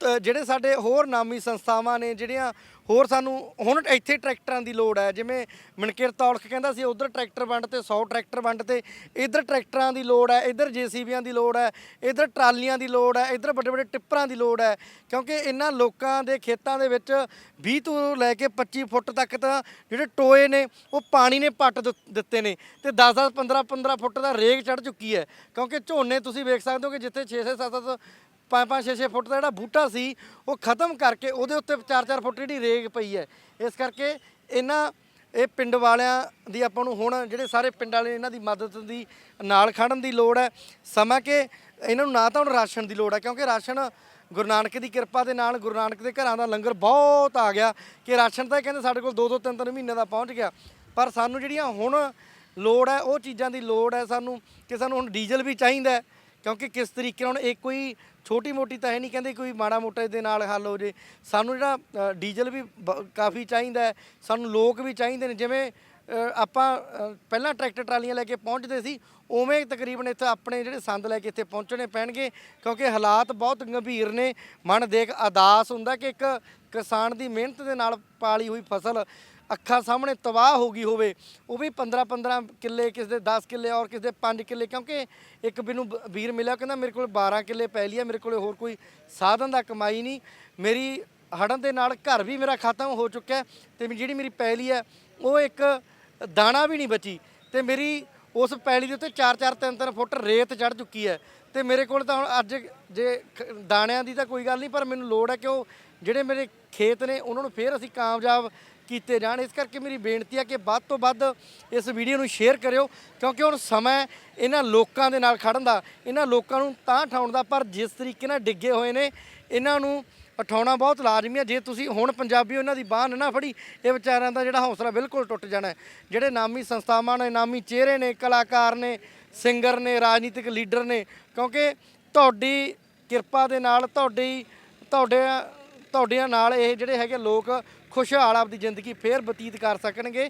ਤ- ਜਿਹੜੇ ਸਾਡੇ ਹੋਰ ਨਾਮੀ ਸੰਸਥਾਵਾਂ ਨੇ, ਜਿਹੜੀਆਂ ਹੋਰ ਸਾਨੂੰ ਹੁਣ ਇੱਥੇ ਟਰੈਕਟਰਾਂ ਦੀ ਲੋੜ ਹੈ, ਜਿਵੇਂ ਮਨਕੀਰ ਤੌਲਖ ਕਹਿੰਦਾ ਸੀ, ਉਧਰ ਟਰੈਕਟਰ ਵੰਡ ਤੇ 100 ਟਰੈਕਟਰ ਵੰਡ ਤੇ, ਇੱਧਰ ਟਰੈਕਟਰਾਂ ਦੀ ਲੋੜ ਹੈ, ਇੱਧਰ ਜੀਸੀਬੀਆਂ ਦੀ ਲੋੜ ਹੈ, ਇੱਧਰ ਟਰਾਲੀਆਂ ਦੀ ਲੋੜ ਹੈ, ਇੱਧਰ ਵੱਡੇ ਵੱਡੇ ਟਿੱਪਰਾਂ ਦੀ ਲੋੜ ਹੈ, ਕਿਉਂਕਿ ਇਹਨਾਂ ਲੋਕਾਂ ਦੇ ਖੇਤਾਂ ਦੇ ਵਿੱਚ 20 ਤੋਂ ਲੈ ਕੇ 25 ਫੁੱਟ ਤੱਕ ਤਾਂ ਜਿਹੜੇ ਟੋਏ ਨੇ, ਉਹ ਪਾਣੀ ਨੇ ਪੱਟ ਦਿੱਤ- ਦਿੱਤੇ ਨੇ ਤੇ 10 10 15 15 ਫੁੱਟ ਦਾ ਰੇਗ ਚੜ ਚੁੱਕੀ ਹੈ, ਕਿਉਂਕਿ ਝੋਨੇ ਤੁਸੀਂ ਵੇਖ ਸਕਦੇ ਹੋ ਕਿ ਜਿੱਥੇ 6 6 7 7 ਪੰਜ ਪੰਜ 6 6 ਫੁੱਟ ਦਾ ਜਿਹੜਾ ਬੂਟਾ ਸੀ, ਉਹ ਖਤਮ ਕਰਕੇ ਉਹਦੇ ਉੱਤੇ 4 4 ਫੁੱਟ ਜਿਹੜੀ ਰੇਗ ਪਈ ਹੈ। ਇਸ ਕਰਕੇ ਇਹਨਾਂ, ਇਹ ਪਿੰਡ ਵਾਲਿਆਂ ਦੀ ਆਪਾਂ ਨੂੰ ਹੁਣ ਜਿਹੜੇ ਸਾਰੇ ਪਿੰਡ ਵਾਲੇ ਇਹਨਾਂ ਦੀ ਮਦਦ ਦੀ, ਨਾਲ ਖੜਨ ਦੀ ਲੋੜ ਹੈ। ਸਮਾਂ ਕਿ ਇਹਨਾਂ ਨੂੰ ਨਾ ਤਾਂ ਹੁਣ ਰਾਸ਼ਨ ਦੀ ਲੋੜ ਹੈ, ਕਿਉਂਕਿ ਰਾਸ਼ਨ ਗੁਰੂ ਨਾਨਕ ਦੀ ਕਿਰਪਾ ਦੇ ਨਾਲ ਗੁਰੂ ਨਾਨਕ ਦੇ ਘਰਾਂ ਦਾ ਲੰਗਰ ਬਹੁਤ ਆ ਗਿਆ ਕਿ ਰਾਸ਼ਨ ਤਾਂ ਇਹ ਕਹਿੰਦੇ ਸਾਡੇ ਕੋਲ 2-2 3-3 ਮਹੀਨੇ ਦਾ ਪਹੁੰਚ ਗਿਆ। ਪਰ ਸਾਨੂੰ ਜਿਹੜੀਆਂ ਹੁਣ ਲੋੜ ਹੈ, ਉਹ ਚੀਜ਼ਾਂ ਦੀ ਲੋੜ ਹੈ ਸਾਨੂੰ, ਕਿ ਸਾਨੂੰ ਹੁਣ ਡੀਜ਼ਲ ਵੀ ਚਾਹੀਦਾ ਕਿਉਂਕਿ ਕਿਸ ਤਰੀਕੇ ਨਾਲ ਇਹ ਕੋਈ ਛੋਟੀ ਮੋਟੀ ਤਾਂ ਹੈ ਨਹੀਂ, ਕਹਿੰਦੇ ਕੋਈ ਮਾੜਾ ਮੋਟਾ ਦੇ ਨਾਲ ਹੱਲ ਹੋ ਜੇ। ਸਾਨੂੰ ਜਿਹੜਾ ਡੀਜ਼ਲ ਵੀ ਬ- ਕਾਫੀ ਚਾਹੀਦਾ ਸਾਨੂੰ ਲੋਕ ਵੀ ਚਾਹੀਦੇ ਨੇ। ਜਿਵੇਂ ਆਪਾਂ ਪਹਿਲਾਂ ਟਰੈਕਟਰ ਟਰਾਲੀਆਂ ਲੈ ਕੇ ਪਹੁੰਚਦੇ ਸੀ, ਉਵੇਂ ਤਕਰੀਬਨ ਇੱਥੇ ਆਪਣੇ ਜਿਹੜੇ ਸੰਦ ਲੈ ਕੇ ਇੱਥੇ ਪਹੁੰਚਣੇ ਪੈਣਗੇ, ਕਿਉਂਕਿ ਹਾਲਾਤ ਬਹੁਤ ਗੰਭੀਰ ਨੇ। ਮਨ ਦੇਖ ਅਦਾਸ ਹੁੰਦਾ ਕਿ ਇੱਕ ਕਿਸਾਨ ਦੀ ਮਿਹਨਤ ਦੇ ਨਾਲ ਪਾਲੀ ਹੋਈ ਫਸਲ ਅੱਖਾਂ ਸਾਹਮਣੇ ਤਬਾਹ ਹੋ ਗਈ ਹੋਵੇ, ਉਹ ਵੀ 15 15 ਕਿੱਲੇ ਕਿਸੇ ਦੇ 10 ਕਿੱਲੇ ਔਰ ਕਿਸੇ ਦੇ 5 ਕਿੱਲੇ, ਕਿਉਂਕਿ ਇੱਕ ਮੈਨੂੰ ਬ- ਵੀਰ ਮਿਲਿਆ ਕਹਿੰਦਾ ਮੇਰੇ ਕੋਲ 12 ਕਿੱਲੇ ਪੈ ਲਈ ਮੇਰੇ ਕੋਲ ਹੋਰ ਕੋਈ ਸਾਧਨ ਦਾ ਕਮਾਈ ਨਹੀਂ। ਮੇਰੀ ਹੜਨ ਦੇ ਨਾਲ ਘਰ ਵੀ ਮੇਰਾ ਖਤਮ ਹੋ ਚੁੱਕਿਆ ਹੈ ਤੇ ਵੀ ਜਿਹੜੀ ਮੇਰੀ ਪੈਲੀ ਹੈ, ਉਹ ਇੱਕ ਦਾਣਾ ਵੀ ਨਹੀਂ ਬਚੀ। ਤੇ ਮੇਰੀ ਉਸ ਪੈਲੀ ਦੇ ਉੱਤੇ 4-4 3-3 ਫੁੱਟ ਰੇਤ ਚੜ ਚੁੱਕੀ ਹੈ। ਤੇ ਮੇਰੇ ਕੋਲ ਤਾਂ ਹੁਣ ਅੱਜ ਜੇ ਦਾਣਿਆਂ ਦੀ ਤਾਂ ਕੋਈ ਗੱਲ ਨਹੀਂ, ਪਰ ਮੈਨੂੰ ਲੋੜ ਹੈ ਕਿ ਉਹ ਜਿਹੜੇ ਮੇਰੇ ਖੇਤ ਨੇ, ਉਹਨਾਂ ਨੂੰ ਫੇਰ ਅਸੀਂ ਕਾਮਯਾਬ ਕੀਤੇ ਜਾਣ। ਇਸ ਕਰਕੇ ਮੇਰੀ ਬੇਨਤੀ ਹੈ ਕਿ ਵੱਧ ਤੋਂ ਵੱਧ ਇਸ ਵੀਡੀਓ ਨੂੰ ਸ਼ੇਅਰ ਕਰਿਓ, ਕਿਉਂਕਿ ਹੁਣ ਸਮਾਂ ਇਹਨਾਂ ਲੋਕਾਂ ਦੇ ਨਾਲ ਖੜਨ ਦਾ। ਇਹਨਾਂ ਲੋਕਾਂ ਨੂੰ ਤਾਂ ਠਾਉਣ ਦਾ, ਪਰ ਜਿਸ ਤਰੀਕੇ ਨਾਲ ਡਿੱਗੇ ਹੋਏ ਨੇ, ਇਹਨਾਂ ਨੂੰ ਉਠਾਉਣਾ ਬਹੁਤ ਲਾਜ਼ਮੀ ਹੈ। ਜੇ ਤੁਸੀਂ ਹੁਣ ਪੰਜਾਬੀ ਉਹਨਾਂ ਦੀ ਬਾਹ ਨਾ ਫੜੀ, ਇਹ ਵਿਚਾਰਿਆਂ ਦਾ ਜਿਹੜਾ ਹੌਸਲਾ ਬਿਲਕੁਲ ਟੁੱਟ ਜਾਣਾ ਹੈ। ਜਿਹੜੇ ਨਾਮੀ ਸੰਸਥਾਵਾਂ ਨੇ, ਨਾਮੀ ਚਿਹਰੇ ਨੇ, ਕਲਾਕਾਰ ਨੇ, ਸਿੰਗਰ ਨੇ, ਰਾਜਨੀਤਿਕ ਲੀਡਰ ਨੇ, ਕਿਉਂਕਿ ਤੁਹਾਡੀ ਕਿਰਪਾ ਦੇ ਨਾਲ, ਤੁਹਾਡੀ ਤੁਹਾਡੇ ਤੁਹਾਡਿਆਂ ਨਾਲ ਇਹ ਜਿਹੜੇ ਹੈਗੇ ਲੋਕ ਖੁਸ਼ਹਾਲ ਆਪਦੀ ਜ਼ਿੰਦਗੀ ਫੇਰ ਬਤੀਤ ਕਰ ਸਕਣਗੇ।